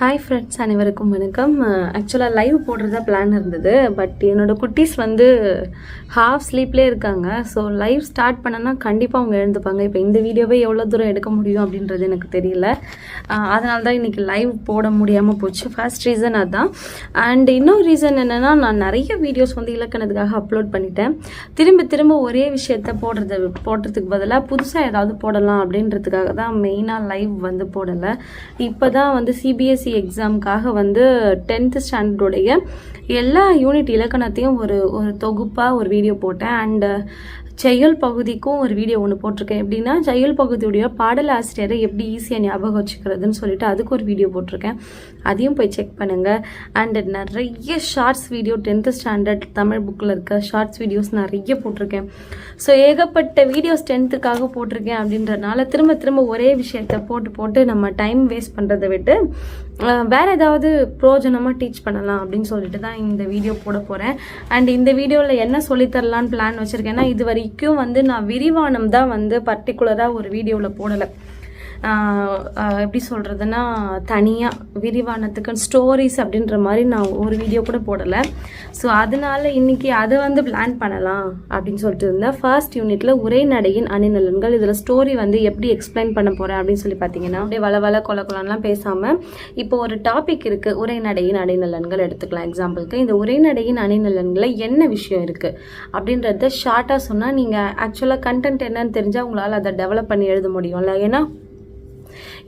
Hi friends அனைவருக்கும் வணக்கம். ஆக்சுவலாக லைவ் போடுறதா பிளான் இருந்தது. பட் என்னோடய குட்டீஸ் வந்து ஹாஃப் ஸ்லீப்லேயே இருக்காங்க. ஸோ லைவ் ஸ்டார்ட் பண்ணனா கண்டிப்பாக அவங்க எழுந்துப்பாங்க. இப்போ இந்த வீடியோவே எவ்வளோ தூரம் எடுக்க முடியும் அப்படின்றது எனக்கு தெரியல. அதனால தான் இன்றைக்கி லைவ் போட முடியாமல் போச்சு. ஃபர்ஸ்ட் ரீசன் அதுதான் அண்ட் இன்னொரு ரீசன் என்னென்னா நான் நிறைய வீடியோஸ் வந்து இலக்கணத்துக்காக அப்லோட் பண்ணிட்டேன். திரும்ப திரும்ப ஒரே விஷயத்த போடுறது போடுறதுக்கு பதிலாக புதுசாக ஏதாவது போடலாம் அப்படின்றதுக்காக தான் மெயினாக லைவ் வந்து போடலை. இப்போ தான் வந்து சிபிஎஸ் சிபிஎஸ்சி எக்ஸாமுக்காக வந்து டென்த்து ஸ்டாண்டர்டுடைய எல்லா யூனிட் இலக்கணத்தையும் ஒரு ஒரு தொகுப்பாக ஒரு வீடியோ போட்டேன். அண்டு செயல் பகுதிக்கும் ஒரு வீடியோ ஒன்று போட்டிருக்கேன். எப்படின்னா செயல் பகுதியுடைய பாடல் ஆசிரியரை எப்படி ஈஸியாக ஞாபகம் வச்சுக்கிறதுன்னு சொல்லிட்டு அதுக்கு ஒரு வீடியோ போட்டிருக்கேன். அதையும் போய் செக் பண்ணுங்கள் அண்ட் நிறைய shorts video tenth standard Tamil புக்கில் இருக்க ஷார்ட்ஸ் வீடியோஸ் நிறைய போட்டிருக்கேன். ஸோ ஏகப்பட்ட வீடியோஸ் டென்த்துக்காக போட்டிருக்கேன் அப்படின்றனால திரும்ப திரும்ப ஒரே விஷயத்த போட்டு போட்டு நம்ம டைம் வேஸ்ட் பண்ணுறதை விட்டு வேறு ஏதாவது ப்ரோஜனமாக டீச் பண்ணலாம் அப்படின்னு சொல்லிட்டு தான் இந்த வீடியோ போட போகிறேன் அண்ட் இந்த வீடியோவில் என்ன சொல்லித்தரலான்னு பிளான் வச்சுருக்கேன்னா இது வரைக்கும் வந்து நான் விரிவானம் தான் வந்து பர்டிகுலராக ஒரு வீடியோவில் போடலை. எப்படி சொல்கிறதுனா தனியாக விரிவானத்துக்கு ஸ்டோரிஸ் அப்படின்ற மாதிரி நான் ஒரு வீடியோ கூட போடலை. ஸோ அதனால இன்றைக்கி அதை வந்து பிளான் பண்ணலாம் அப்படின்னு சொல்லிட்டு இருந்தேன் ஃபர்ஸ்ட் யூனிட்டில் உரைநடையின் அணிநலன்கள் இதில் ஸ்டோரி வந்து எப்படி எக்ஸ்பிளைன் பண்ண போகிறேன் அப்படின்னு சொல்லி பார்த்தீங்கன்னா அப்படியே வள வள கொல கொலன்லாம் பேசாமல் இப்போ ஒரு டாபிக் இருக்குது உரைநடையின் அணிநலன்கள் எடுத்துக்கலாம். எக்ஸாம்பிளுக்கு இந்த உரைநடையின் அணிநலன்களில் என்ன விஷயம் இருக்குது அப்படின்றத ஷார்ட்டாக சொன்னால் நீங்கள் ஆக்சுவலாக கண்டென்ட் என்னன்னு தெரிஞ்சால் உங்களால் அதை டெவலப் பண்ணி எழுத முடியும்ல ஏன்னா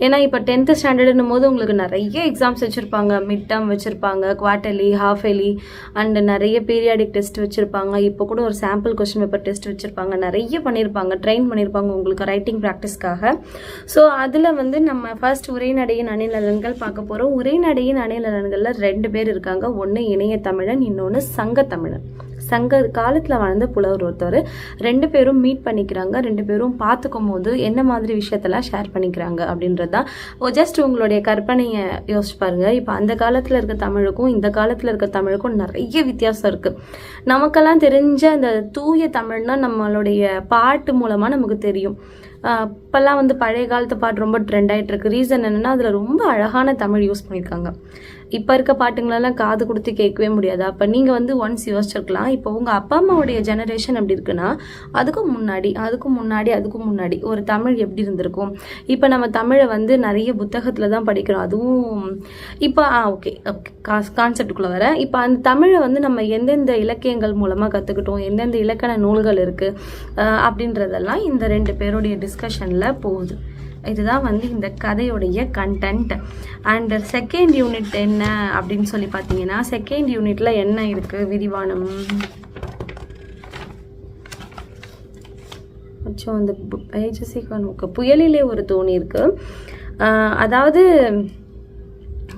ஏன்னா இப்போ டென்த்து ஸ்டாண்டர்டுன்னும் போது உங்களுக்கு நிறைய எக்ஸாம்ஸ் வச்சுருப்பாங்க. மிட் டேர்ம் வச்சுருப்பாங்க குவார்டர்லி ஹாஃப் எலி அண்டு நிறைய பீரியாடிக் டெஸ்ட் வச்சுருப்பாங்க. இப்போ கூட ஒரு சாம்பிள் கொஸ்டின் பேப்பர் டெஸ்ட் வச்சுருப்பாங்க. நிறைய பண்ணியிருப்பாங்க ட்ரெயின் பண்ணியிருப்பாங்க உங்களுக்கு ரைட்டிங் ப்ராக்டிஸ்க்காக ஸோ அதில் வந்து நம்ம ஃபர்ஸ்ட் உரைநடையின் அணிநலன்கள் பார்க்க போகிறோம் உரைநடையின் அணிநலன்களில் ரெண்டு பேர் இருக்காங்க. ஒன்று இணைய தமிழன் இன்னொன்று சங்க தமிழன் சங்க காலத்தில் வாழ்ந்த புலவர் ஒருத்தர். ரெண்டு பேரும் மீட் பண்ணிக்கிறாங்க. ரெண்டு பேரும் பார்த்துக்கும் போது என்ன மாதிரி விஷயத்தெல்லாம் ஷேர் பண்ணிக்கிறாங்க அப்படின்றது. தான் ஜஸ்ட் உங்களுடைய கற்பனையை யோசிச்சு பாருங்க. இப்போ அந்த காலத்தில் இருக்க தமிழுக்கும் இந்த காலத்தில் இருக்க தமிழுக்கும் நிறைய வித்தியாசம் இருக்குது நமக்கெல்லாம் தெரிஞ்ச அந்த தூய தமிழ்னா நம்மளுடைய பாட்டு மூலமாக நமக்கு தெரியும். இப்போல்லாம் வந்து பழைய காலத்து பாட்டு ரொம்ப ட்ரெண்ட் ஆகிட்டு இருக்கு. ரீசன் என்னென்னா அதில் ரொம்ப அழகான தமிழ் யூஸ் பண்ணியிருக்காங்க இப்போ இருக்க பாட்டுங்களெல்லாம் காது கொடுத்து கேட்கவே முடியாது. அப்போ நீங்கள் வந்து ஒன்ஸ் யோசிச்சிருக்கலாம். இப்போ உங்கள் அப்பா அம்மாவுடைய ஜெனரேஷன் எப்படி இருக்குன்னா அதுக்கும் முன்னாடி அதுக்கும் முன்னாடி அதுக்கும் முன்னாடி ஒரு தமிழ் எப்படி இருந்திருக்கும்? இப்போ நம்ம தமிழை வந்து நிறைய புத்தகத்தில் தான் படிக்கிறோம். அதுவும் இப்போ ஆ ஓகே ஓகே கான்செப்டுக்குள்ளே வரேன். இப்போ அந்த தமிழை வந்து நம்ம எந்தெந்த இலக்கியங்கள் மூலமாக கற்றுக்கிட்டோம் எந்தெந்த இலக்கண நூல்கள் இருக்குது அப்படின்றதெல்லாம் இந்த ரெண்டு பேருடைய டிஸ்கஷனில் போகுது. இதுதான் வந்து இந்த கதையுடைய கண்டென்ட் அண்ட் செகண்ட் யூனிட் என்ன அப்படின்னு சொல்லி பார்த்தீங்கன்னா செகண்ட் யூனிட்ல என்ன இருக்கு? விரிவானம். அச்சோ அந்த பேஜஸே புயலிலே ஒரு தோணி இருக்கு. அதாவது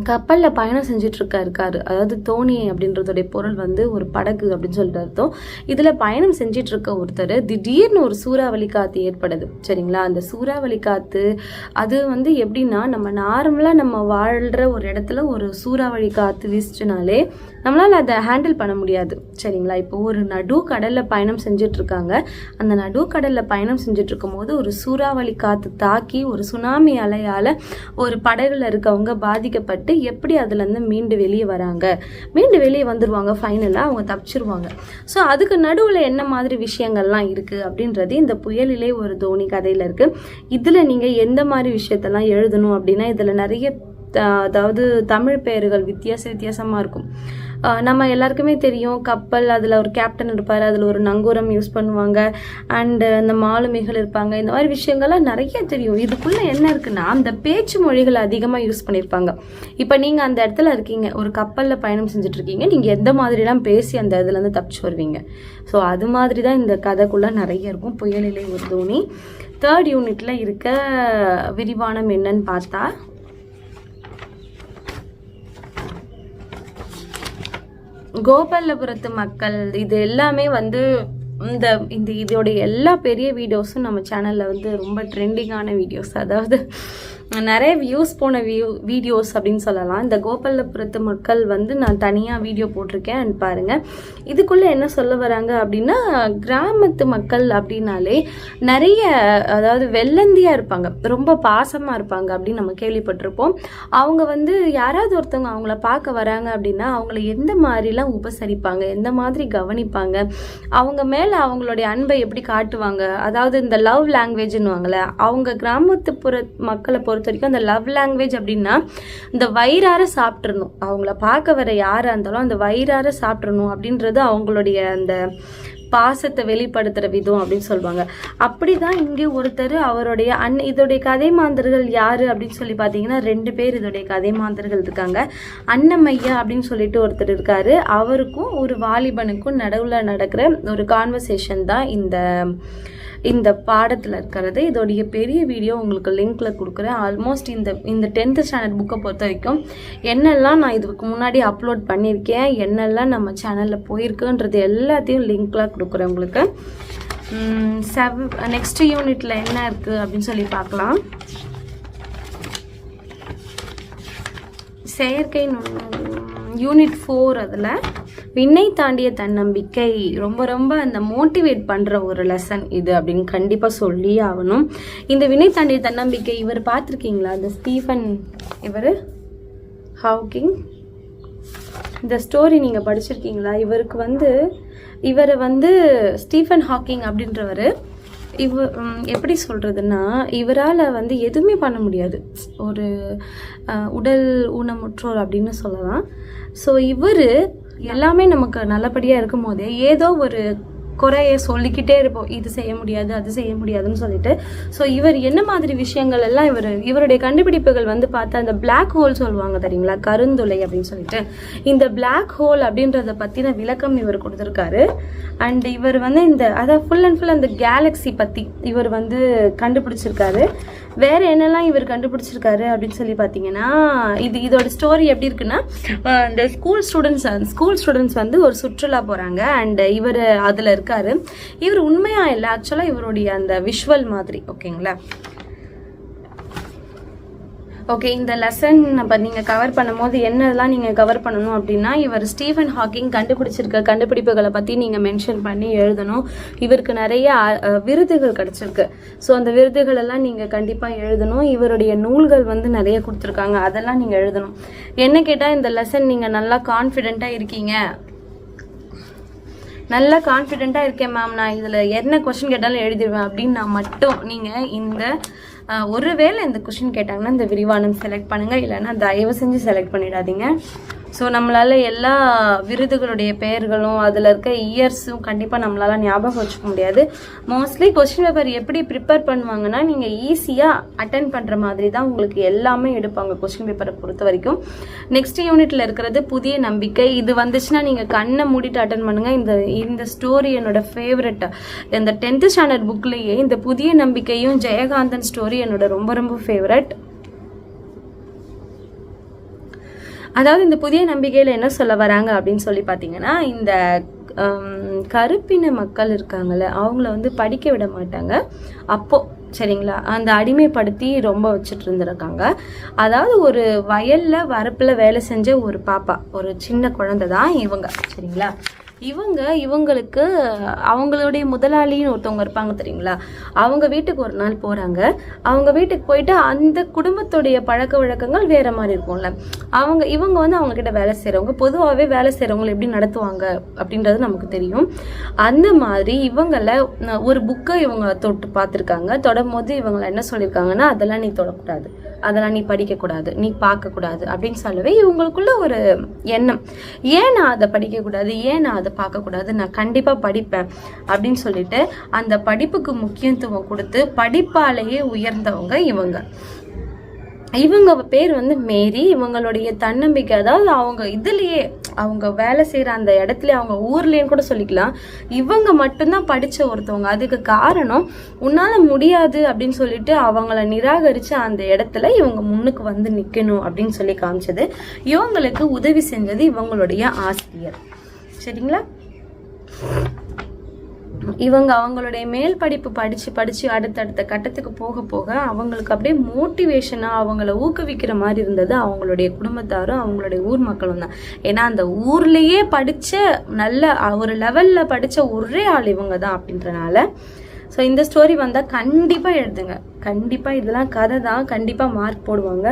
கப்பலில் பயணம் செஞ்சுட்டு இருக்காரு. அதாவது தோணி அப்படின்றதுடைய பொருள் வந்து ஒரு படகு அப்படின்னு சொல்லிட்டு அர்த்தம். இதில் பயணம் செஞ்சிட்ருக்க இருக்க ஒருத்தர் திடீர்னு ஒரு சூறாவளி காற்று ஏற்படுது. சரிங்களா? அந்த சூறாவளி காற்று அது வந்து எப்படின்னா நம்ம நார்மலாக நம்ம வாழ்கிற ஒரு இடத்துல ஒரு சூறாவளி காற்று வீசிச்சுனாலே நம்மளால் அதை ஹேண்டில் பண்ண முடியாது. சரிங்களா? இப்போ ஒரு நடு கடலில் பயணம் செஞ்சுட்டு இருக்காங்க அந்த நடு கடலில் பயணம் செஞ்சுட்டு இருக்கும்போது ஒரு சூறாவளி காற்று தாக்கி ஒரு சுனாமி அலையால் ஒரு படகுல இருக்கவங்க பாதிக்கப்பட்டு எப்படி அதுலேருந்து மீண்டு வெளியே வராங்க? மீண்டு வெளியே வந்துடுவாங்க ஃபைனலாக அவங்க தப்பிச்சிருவாங்க. ஸோ அதுக்கு நடுவில் என்ன மாதிரி விஷயங்கள்லாம் இருக்குது அப்படின்றது இந்த புயலிலே ஒரு தோனி கதையில் இருக்குது இதில் நீங்கள் எந்த மாதிரி விஷயத்தெல்லாம் எழுதணும் அப்படின்னா இதில் நிறைய அதாவது தமிழ் பெயர்கள் வித்தியாச வித்தியாசமாக இருக்கும். நம்ம எல்லாருக்குமே தெரியும் கப்பல் அதில் ஒரு கேப்டன் இருப்பார் அதில் ஒரு நங்கூரம் யூஸ் பண்ணுவாங்க அண்டு இந்த மாலுமிகள் இருப்பாங்க இந்த மாதிரி விஷயங்கள்லாம் நிறைய தெரியும். இதுக்குள்ளே என்ன இருக்குன்னா அந்த பேச்சு மொழிகள் அதிகமாக யூஸ் பண்ணியிருப்பாங்க இப்போ நீங்கள் அந்த இடத்துல இருக்கீங்க ஒரு கப்பலில் பயணம் செஞ்சுட்ருக்கீங்க நீங்கள் எந்த மாதிரிலாம் பேசி அந்த இதுலேருந்து தப்பிச்சு வருவீங்க? ஸோ அது மாதிரி தான் இந்த கதைக்குள்ளே நிறைய இருக்கும். புயலிலே ஒரு தோனி தேர்ட் யூனிட்டில் இருக்க விரிவானம் என்னன்னு பார்த்தா கோபாலபுரத்து மக்கள் இது எல்லாமே வந்து இந்த இந்த இதோடைய எல்லா பெரிய வீடியோஸும் நம்ம சேனலில் வந்து ரொம்ப ட்ரெண்டிங்கான வீடியோஸ் அதாவது நிறைய வியூஸ் போன வியூ வீடியோஸ் அப்படின்னு சொல்லலாம். இந்த கோபாலபுரத்து மக்கள் வந்து நான் தனியாக வீடியோ போட்டிருக்கேன். பாருங்கள் இதுக்குள்ளே என்ன சொல்ல வராங்க அப்படின்னா கிராமத்து மக்கள் அப்படின்னாலே நிறைய அதாவது வெள்ளந்தியாக இருப்பாங்க. ரொம்ப பாசமாக இருப்பாங்க அப்படின்னு நம்ம கேள்விப்பட்டிருப்போம். அவங்க வந்து யாராவது ஒருத்தவங்க அவங்கள பார்க்க வராங்க அப்படின்னா அவங்கள எந்த மாதிரிலாம் உபசரிப்பாங்க எந்த மாதிரி கவனிப்பாங்க அவங்க மேலே அவங்களுடைய அன்பை எப்படி காட்டுவாங்க அதாவது இந்த லவ் லாங்குவேஜ்னுவாங்கள்ல அவங்க கிராமத்துப்புற மக்களை பொறுத்த பொறுத்த வரைக்கும் அந்த லவ் லாங்குவேஜ் அப்படின்னா இந்த வயிறார சாப்பிட்றணும் அவங்கள பார்க்க வர யாராக இருந்தாலும் அந்த வயிறார சாப்பிட்றணும் அப்படின்றது அவங்களுடைய அந்த பாசத்தை வெளிப்படுத்துகிற விதம் அப்படின்னு சொல்லுவாங்க. அப்படி தான் இங்கே ஒருத்தர் அவருடைய அன் இதோடைய கதை மாந்தர்கள் யார் அப்படின்னு சொல்லி பார்த்தீங்கன்னா ரெண்டு பேர் இதோடைய கதை மாந்தர்கள் இருக்காங்க. அன்னமையா அப்படின்னு சொல்லிட்டு ஒருத்தர் இருக்காரு. அவருக்கும் ஒரு வாலிபனுக்கும் நடுவில் நடக்கிற ஒரு கான்வர்சேஷன் தான் இந்த இந்த பாடத்தில் இருக்கிறது. இதோடைய பெரிய வீடியோ உங்களுக்கு லிங்க்ல கொடுக்குறேன். ஆல்மோஸ்ட் இந்த இந்த டென்த்து ஸ்டாண்டர்ட் புக்கை பொறுத்த வரைக்கும் என்னெல்லாம் நான் இதுக்கு முன்னாடி அப்லோட் பண்ணியிருக்கேன் என்னெல்லாம் நம்ம சேனலில் போயிருக்குன்றது எல்லாத்தையும் லிங்க்லாம் கொடுக்குறேன் உங்களுக்கு. செவ் நெக்ஸ்ட் யூனிட்டில் என்ன இருக்குது அப்படின்னு சொல்லி பார்க்கலாம். செயற்கை யூனிட் ஃபோர் அதில் விண்ணை தாண்டிய தன்னம்பிக்கை ரொம்ப ரொம்ப அந்த மோட்டிவேட் பண்ணுற ஒரு லெசன் இது அப்படின்னு கண்டிப்பாக சொல்லி ஆகணும். இந்த விண்ணை தாண்டிய தன்னம்பிக்கை இவர் பார்த்துருக்கீங்களா? இந்த ஸ்டீஃபன் இவர்? ஹவுக்கிங் இந்த ஸ்டோரி நீங்கள் படிச்சிருக்கீங்களா? இவருக்கு வந்து இவர் வந்து ஸ்டீஃபன் ஹாக்கிங் அப்படின்றவர். இவ எப்படி சொல்கிறதுன்னா இவரால் வந்து எதுவுமே பண்ண முடியாது. ஒரு உடல் ஊனமுற்றோர் அப்படின்னு சொல்லலாம். ஸோ இவர் எல்லாமே நமக்கு நல்லபடியாக இருக்கும் போதே ஏதோ ஒரு குறைய சொல்லிக்கிட்டே இருப்போம். இது செய்ய முடியாது அது செய்ய முடியாதுன்னு சொல்லிட்டு. ஸோ இவர் என்ன மாதிரி விஷயங்கள் எல்லாம் இவர் இவருடைய கண்டுபிடிப்புகள் வந்து பார்த்தா அந்த பிளாக் ஹோல் சொல்லுவாங்க தெரியுங்களா? கருந்துளை அப்படின்னு சொல்லிட்டு. இந்த பிளாக் ஹோல் அப்படின்றத பற்றின விளக்கம் இவர் கொடுத்துருக்காரு. அண்ட் இவர் வந்து இந்த அதாவது ஃபுல் அண்ட் ஃபுல் அந்த கேலக்ஸி பற்றி இவர் வந்து கண்டுபிடிச்சிருக்காரு. வேற என்னெல்லாம் இவர் கண்டுபிடிச்சிருக்காரு அப்படின்னு சொல்லி பார்த்தீங்கன்னா இது இதோட ஸ்டோரி எப்படி இருக்குன்னா இந்த ஸ்கூல் ஸ்டூடெண்ட்ஸ் ஸ்கூல் ஸ்டூடெண்ட்ஸ் வந்து ஒரு சுற்றுலா போகிறாங்க அண்ட் இவர் அதில் இருக்காரு இவர் உண்மையா இல்லை? ஆக்சுவலாக இவருடைய அந்த விஷுவல் மாதிரி ஓகேங்களா ஓகே இந்த லெசன் நம்ம நீங்கள் கவர் பண்ணும்போது என்னெல்லாம் நீங்கள் கவர் பண்ணணும் அப்படின்னா இவர் ஸ்டீஃபன் ஹாக்கிங் கண்டுபிடிச்சிருக்க கண்டுபிடிப்புகளை பற்றி நீங்கள் மென்ஷன் பண்ணி எழுதணும். இவருக்கு நிறைய விருதுகள் கிடச்சிருக்கு. ஸோ அந்த விருதுகள் எல்லாம் நீங்கள் கண்டிப்பாக எழுதணும். இவருடைய நூல்கள் வந்து நிறைய கொடுத்துருக்காங்க. அதெல்லாம் நீங்கள் எழுதணும். என்ன கேட்டால் இந்த லெசன் நீங்கள் நல்லா கான்ஃபிடென்ட்டாக இருக்கீங்க. நல்லா கான்ஃபிடெண்ட்டாக இருக்கேன் மேம் நான் இதில் என்ன கொஷின் கேட்டாலும் எழுதிடுவேன். அப்படின்னு நான் மட்டும் நீங்கள் இந்த ஒருவேளை இந்த கொஷின் கேட்டாங்கன்னா இந்த விரிவானம் செலக்ட் பண்ணுங்கள் இல்லைன்னா தயவு செஞ்சு செலக்ட் பண்ணிடாதீங்க. ஸோ நம்மளால் எல்லா விருதுகளுடைய பெயர்களும் அதில் இருக்க இயர்ஸும் கண்டிப்பாக நம்மளால் ஞாபகம் வச்சுக்க முடியாது. மோஸ்ட்லி கொஸ்டின் பேப்பர் எப்படி ப்ரிப்பேர் பண்ணுவாங்கன்னா நீங்கள் ஈஸியாக அட்டன் பண்ணுற மாதிரி தான் உங்களுக்கு எல்லாமே எடுப்பாங்க கொஸ்டின் பேப்பரை பொறுத்த வரைக்கும். நெக்ஸ்ட் யூனிட்டில் இருக்கிறது புதிய நம்பிக்கை. இது வந்துச்சுன்னா நீங்கள் கண்ணை மூடிட்டு அட்டன் பண்ணுங்கள் இந்த இந்த ஸ்டோரி என்னோட ஃபேவரட் இந்த டென்த்து ஸ்டாண்டர்ட் புக்லேயே இந்த புதிய நம்பிக்கையும் ஜெயகாந்தன் ஸ்டோரி என்னோட ரொம்ப ரொம்ப ஃபேவரட் அதாவது இந்த புதிய நம்பிக்கையில் என்ன சொல்ல வராங்க அப்படின்னு சொல்லி பார்த்தீங்கன்னா இந்த கருப்பின மக்கள் இருக்காங்கல்ல அவங்கள வந்து படிக்க விட மாட்டாங்க. அப்போ சரிங்களா? அந்த அடிமைப்படுத்தி ரொம்ப வச்சுட்டு இருந்திருக்காங்க. அதாவது ஒரு வயல்ல வரப்புல வேலை செஞ்ச ஒரு பாப்பா ஒரு சின்ன குழந்தை தான் இவங்க சரிங்களா? இவங்க இவங்களுக்கு அவங்களுடைய முதலாளின்னு ஒருத்தவங்க இருப்பாங்க தெரியுங்களா? அவங்க வீட்டுக்கு ஒரு நாள் போகிறாங்க அவங்க வீட்டுக்கு போயிட்டு அந்த குடும்பத்துடைய பழக்க வழக்கங்கள் வேறு மாதிரி இருக்கும்ல. அவங்க இவங்க வந்து அவங்கக்கிட்ட வேலை செய்கிறவங்க பொதுவாகவே வேலை செய்கிறவங்களை எப்படி நடத்துவாங்க அப்படின்றது நமக்கு தெரியும். அந்த மாதிரி இவங்கள ஒரு புக்கை இவங்க தொட்டு பார்த்துருக்காங்க. தொடும் போது இவங்களை என்ன சொல்லியிருக்காங்கன்னா அதெல்லாம் நீ தொடக்கூடாது. அதெல்லாம் நீ படிக்கக்கூடாது. நீ பார்க்கக்கூடாது. அப்படின்னு சொல்லவே இவங்களுக்குள்ள ஒரு எண்ணம். ஏன் நான் அதை படிக்கக்கூடாது? ஏன் நான் அதை பார்க்கக்கூடாது. நான் கண்டிப்பாக படிப்பேன் அப்படின்னு சொல்லிட்டு அந்த படிப்புக்கு முக்கியத்துவம் கொடுத்து படிப்பாலேயே உயர்ந்தவங்க இவங்க. இவங்க பேர் வந்து மேரி. இவங்களுடைய தன்னம்பிக்கை அதாவது அவங்க இதுலயே அவங்க வேலை செய்யற அந்த இடத்துல அவங்க ஊர்லன்னு கூட சொல்லிக்கலாம். இவங்க மட்டும்தான் படிச்ச ஒருத்தவங்க. அதுக்கு காரணம் உன்னால முடியாது அப்படின்னு சொல்லிட்டு அவங்கள நிராகரிச்சு அந்த இடத்துல இவங்க முன்னுக்கு வந்து நிக்கணும் அப்படின்னு சொல்லி காமிச்சது. இவங்களுக்கு உதவி செஞ்சது இவங்களுடைய ஆசிரியர். சரிங்களா? இவங்க அவங்களுடைய மேல் படிப்பு படித்து படித்து அடுத்தடுத்த கட்டத்துக்கு போக போக அவங்களுக்கு அப்படியே மோட்டிவேஷனாக அவங்கள ஊக்குவிக்கிற மாதிரி இருந்தது அவங்களுடைய குடும்பத்தாரும் அவங்களுடைய ஊர் மக்களும் தான். ஏன்னா அந்த ஊர்லேயே படித்த நல்ல ஒரு லெவலில் படித்த ஒரே ஆள் இவங்க தான் அப்படின்றனால. ஸோ இந்த ஸ்டோரி வந்தால் கண்டிப்பாக எழுதுங்க. கண்டிப்பாக இதெல்லாம் கதை தான். கண்டிப்பாக மார்க் போடுவாங்க.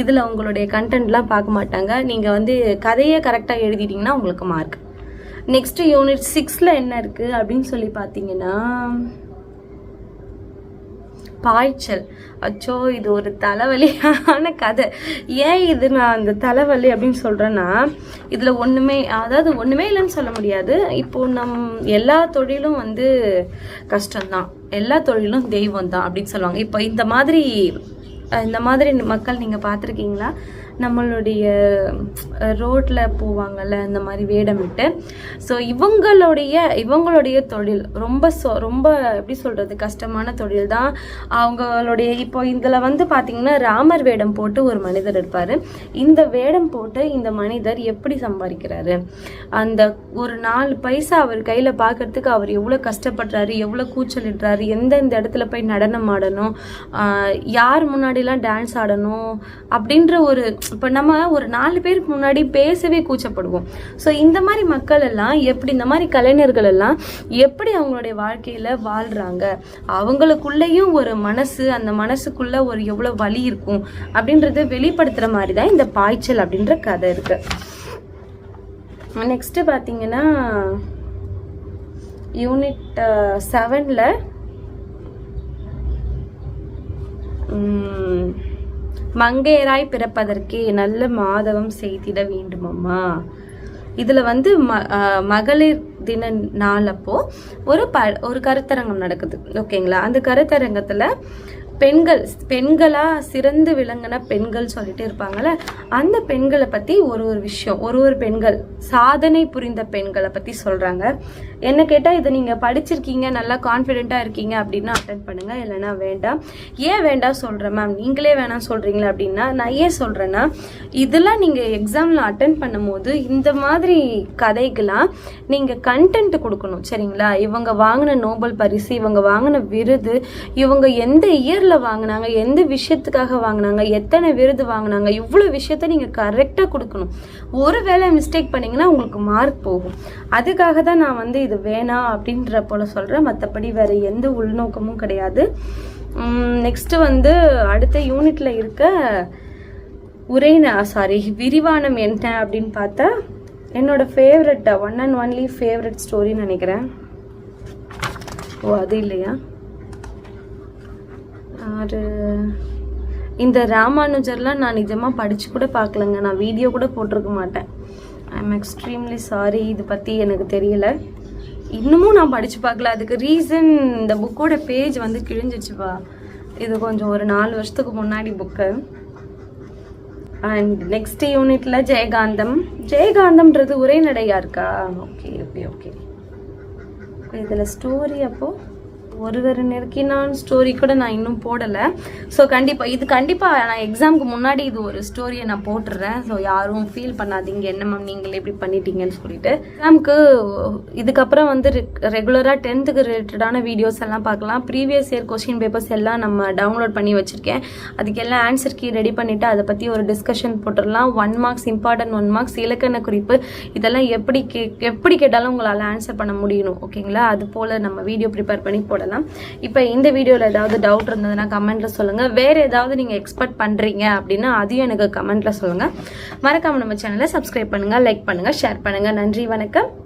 இதில் உங்களுடைய கண்டென்ட்லாம் பார்க்க மாட்டாங்க. நீங்கள் வந்து கதையே கரெக்டாக எழுதிட்டிங்கன்னா உங்களுக்கு மார்க் நெக்ஸ்ட் யூனிட் சிக்ஸில் என்ன இருக்குது அப்படின்னு சொல்லி பார்த்தீங்கன்னா பாய்ச்சல். அச்சோ இது ஒரு தலைவலியான கதை. ஏன் இது நான் அந்த தலைவலி அப்படின்னு சொல்கிறேன்னா இதில் ஒன்றுமே அதாவது ஒன்றுமே இல்லைன்னு சொல்ல முடியாது. இப்போ நம் எல்லா தொழிலும் வந்து கஷ்டம்தான். எல்லா தொழிலும் தெய்வம் தான் அப்படின்னு சொல்லுவாங்க. இப்போ இந்த மாதிரி இந்த மாதிரி மக்கள் நீங்கள் பார்த்துருக்கீங்களா? நம்மளுடைய ரோட்டில் போவாங்கல்ல இந்த மாதிரி வேடமிட்டு ஸோ இவங்களுடைய இவங்களுடைய தொழில் ரொம்ப சொ ரொம்ப எப்படி சொல்கிறது கஷ்டமான தொழில் தான். அவங்களுடைய இப்போ இதில் வந்து பார்த்திங்கன்னா ராமர் வேடம் போட்டு ஒரு மனிதர் இருப்பார். இந்த வேடம் போட்டு இந்த மனிதர் எப்படி சம்பாதிக்கிறாரு? அந்த ஒரு நாலு பைசா அவர் கையில் பார்க்கறதுக்கு அவர் எவ்வளோ கஷ்டப்படுறாரு எவ்வளோ கூச்சலிடுறாரு எந்தெந்த இடத்துல போய் நடனம் ஆடணும் யார் முன்னாடிலாம் டான்ஸ் ஆடணும் அப்படின்ற ஒரு இப்போ நம்ம ஒரு நாலு பேருக்கு முன்னாடி பேசவே கூச்சப்படுவோம். ஸோ இந்த மாதிரி மக்கள் எல்லாம் எப்படி இந்த மாதிரி கலைஞர்கள் எல்லாம் எப்படி அவங்களுடைய வாழ்க்கையில் வாழ்கிறாங்க அவங்களுக்குள்ளேயும் ஒரு மனசு அந்த மனசுக்குள்ள ஒரு எவ்வளோ வலி இருக்கும் அப்படின்றத வெளிப்படுத்துகிற மாதிரி தான் இந்த பாய்ச்சல் அப்படின்ற கதை இருக்கு. நெக்ஸ்ட்டு பார்த்தீங்கன்னா யூனிட் செவனில் மங்கையராய் பிறப்பதற்கே நல்ல மாதவம் செய்திட வேண்டுமம்மா. இதில் வந்து ம மகளிர் தின நாள் அப்போது ஒரு ப ஒரு கருத்தரங்கம் நடக்குது. ஓகேங்களா? அந்த கருத்தரங்கத்தில் பெண்கள் பெண்களாக சிறந்து விளங்கின பெண்கள் சொல்லிட்டு இருப்பாங்கல்ல அந்த பெண்களை பற்றி ஒரு ஒரு விஷயம் ஒரு ஒரு பெண்கள் சாதனை புரிந்த பெண்களை பற்றி சொல்கிறாங்க என்ன கேட்டால் இதை நீங்கள் படிச்சிருக்கீங்க நல்லா கான்ஃபிடென்ட்டாக இருக்கீங்க அப்படின்னா அட்டன் பண்ணுங்கள் இல்லைனா வேண்டாம். ஏன் வேண்டாம் சொல்கிறேன் மேம் நீங்களே வேணாம் சொல்கிறீங்களா அப்படின்னா நான் ஏன் சொல்கிறேன்னா இதெல்லாம் நீங்கள் எக்ஸாமில் அட்டன் பண்ணும்போது இந்த மாதிரி கதைக்கெலாம் நீங்கள் கண்டென்ட் கொடுக்கணும் சரிங்களா? இவங்க வாங்கின நோபல் பரிசு இவங்க வாங்கின விருது இவங்க எந்த இயரில் வாங்கினாங்க எந்த விஷயத்துக்காக வாங்கினாங்க எத்தனை விருது வாங்கினாங்க இவ்வளோ விஷயத்த நீங்கள் கரெக்டாக கொடுக்கணும். ஒரு வேளை மிஸ்டேக் பண்ணிங்கன்னா உங்களுக்கு மார்க் போகும். அதுக்காக தான் நான் வந்து இது வேணாம் அப்படின்ற போல சொல்கிறேன் மற்றபடி வேறு எந்த உள்நோக்கமும் கிடையாது. நெக்ஸ்ட்டு வந்து அடுத்த யூனிட்டில் இருக்க உரைன சாரி விரிவானம் என்ன அப்படின்னு பார்த்தா என்னோட favourite one and only favourite ஸ்டோரின்னு நினைக்கிறேன். ஓ அது இல்லையா? ஆறு இந்த ராமானுஜர்லாம் நான் நிஜமாக படித்து கூட பார்க்கலங்க. நான் வீடியோ கூட போட்டிருக்க மாட்டேன். ஐ எம் எக்ஸ்ட்ரீம்லி சாரி இது பற்றி எனக்கு தெரியல. இன்னமும் நான் படித்து பார்க்கல. அதுக்கு ரீசன் இந்த புக்கோட பேஜ் வந்து கிழிஞ்சிச்சுப்பா இது கொஞ்சம் ஒரு நாலு வருஷத்துக்கு முன்னாடி புக்கு அண்ட் நெக்ஸ்ட் யூனிட்ல ஜெயகாந்தம். ஜெயகாந்தம்ன்றது உரைநடையா இருக்கா? ஓகே ஓகே ஓகே இதில் ஸ்டோரி அப்போது ஒருவர் நெருக்கினான் ஸ்டோரி கூட நான் இன்னும் போடலை. ஸோ கண்டிப்பாக இது கண்டிப்பாக நான் எக்ஸாமுக்கு முன்னாடி இது ஒரு ஸ்டோரியை நான் போட்டுடுறேன் ஸோ யாரும் ஃபீல் பண்ணாதீங்க. என்ன மேம் நீங்கள் எப்படி பண்ணிட்டீங்கன்னு சொல்லிட்டு. எக்ஸாமுக்கு இதுக்கப்புறம் வந்து ரெகுலராக டென்த்துக்கு ரிலேட்டடான வீடியோஸ் எல்லாம் பார்க்கலாம். ப்ரீவியஸ் இயர் கொஸ்டின் பேப்பர்ஸ் எல்லாம் நம்ம டவுன்லோட் பண்ணி வச்சுருக்கேன். அதுக்கெல்லாம் ஆன்சர் கீ ரெடி பண்ணிவிட்டு அதை பற்றி ஒரு டிஸ்கஷன் போட்டுடலாம். One marks important one marks இலக்கண குறிப்பு. இதெல்லாம் எப்படி கே எப்படி கேட்டாலும் உங்களால் ஆன்சர் பண்ண முடியணும். ஓகேங்களா அது போல் நம்ம வீடியோ ப்ரிப்பேர் பண்ணி போடலாம். இப்போ இந்த வீடியோவில் ஏதாவது டவுட் இருந்ததுன்னா கமெண்ட்டில் சொல்லுங்கள் வேறு ஏதாவது நீங்கள் எக்ஸ்பெக்ட் பண்ணுறீங்க அப்படின்னா அதையும் எனக்கு கமெண்ட்டில் சொல்லுங்கள் மறக்காமல் நம்ம சேனலை சப்ஸ்கிரைப் பண்ணுங்கள் லைக் பண்ணுங்கள் ஷேர் பண்ணுங்கள் நன்றி வணக்கம்.